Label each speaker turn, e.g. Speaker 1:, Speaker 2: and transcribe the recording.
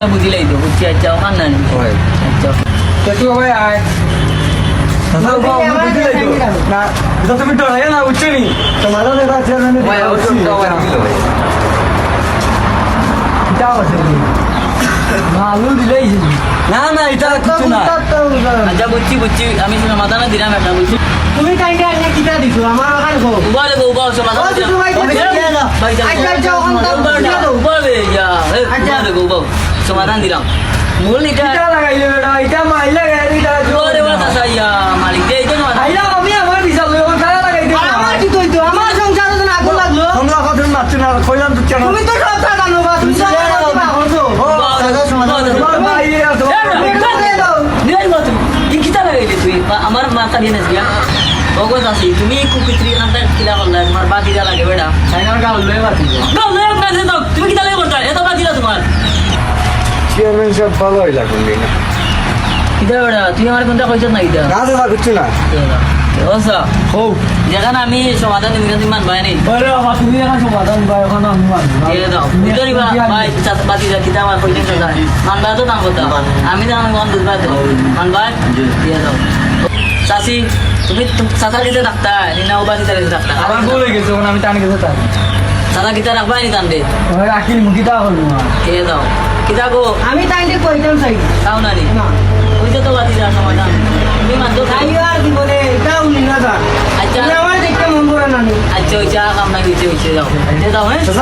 Speaker 1: বুঝিলাই তো বুঝছি আচ্ছা ওখান না আচ্ছা
Speaker 2: তো তুই ভাই আয় তুমি ডরাই না উঠছে নি তোমার দেখা চেয়ারম্যান
Speaker 1: ভাই, ও তো ডরাই না।
Speaker 2: মালু দিলেই না না এটা কিছু না
Speaker 1: আচ্ছা বুঝছি বুঝছি আমি সমাধান দিলাম একটা বুঝছি
Speaker 3: তুমি কাইন্ডে আইনা কিটা দিছো আমার ওখান গো
Speaker 1: গো
Speaker 3: আচ্ছা,
Speaker 1: যাও,
Speaker 3: ওখান
Speaker 1: যাও,
Speaker 3: দিয়ে দাও।
Speaker 1: উবালে, যা, এ,
Speaker 3: আচ্ছা।
Speaker 1: উবালে গো, সমাধান দিলাম মূল এটা
Speaker 2: লাগাইলে বেটা এটা মাইলে গাড়ি এটা
Speaker 1: বাতা সাইয়া মালিক দে এটা
Speaker 2: আইলা আমি আমার বিশাল ছাড়া লাগাইতে
Speaker 3: আমার কি কইতো আমার সংসারে তো আগুন লাগল
Speaker 2: তোমরা কথা মারছো না কইলাম তো কেন
Speaker 3: তুমি তো সব টাকা নেবা তুমি তো আমার কথা ভাবছ
Speaker 1: আমার মাথা দিয়ে নাচবিয়া অগত আছি তুমি কুপিত্রি নামটা কিলা করলা তোমার বাকি যা লাগে বেটা
Speaker 2: সাইনার গাল লয়ে বাতি
Speaker 1: গাও লয়ে দাও তুমি কিলা
Speaker 2: চেয়ারম্যান সব ভালো হইলা কোনদিন না
Speaker 1: বেটা তুই আমার কোনটা কইছ না কিতা
Speaker 2: গাছ আর কিছু না
Speaker 1: ওসা
Speaker 2: হোক
Speaker 1: যেখানে আমি সমাধান নিবি না মান ভাই নেই।
Speaker 2: আরে বাবা তুমি এখন সমাধান বা এখন আমি মানবো
Speaker 1: দিয়ে দাও
Speaker 2: তুমি
Speaker 1: ভাই চাচ বাকি যা কিতা আমার কইছেন কথা মান ভাই তো নাম কথা। আমি তো আমি মন দুধ তো মান ভাই দিয়ে দাও চাচি তুমি চাচা কিতা রাখতা নিনা উবা কিতা রাখতা
Speaker 2: আমার ভুল হয়ে গেছে আমি টানি গেছে তার
Speaker 1: কিতা রাখবা নি কান্দে
Speaker 2: ওই রাখিল মুখিটা না
Speaker 1: দিয়ে দাও কিতা গো
Speaker 3: আমি টাইমে কইতাম চাই
Speaker 1: খাও না নি।
Speaker 3: না
Speaker 1: ওইটা তো বাকি যা সমাধান তুমি মানতো খাই
Speaker 3: আর কি বলে এটাও নিনা যা।
Speaker 1: আচ্ছা।
Speaker 3: আমার দেখতে মন করে না
Speaker 1: আচ্ছা ওই চা কাম না ওই হ্যাঁ। আচ্ছা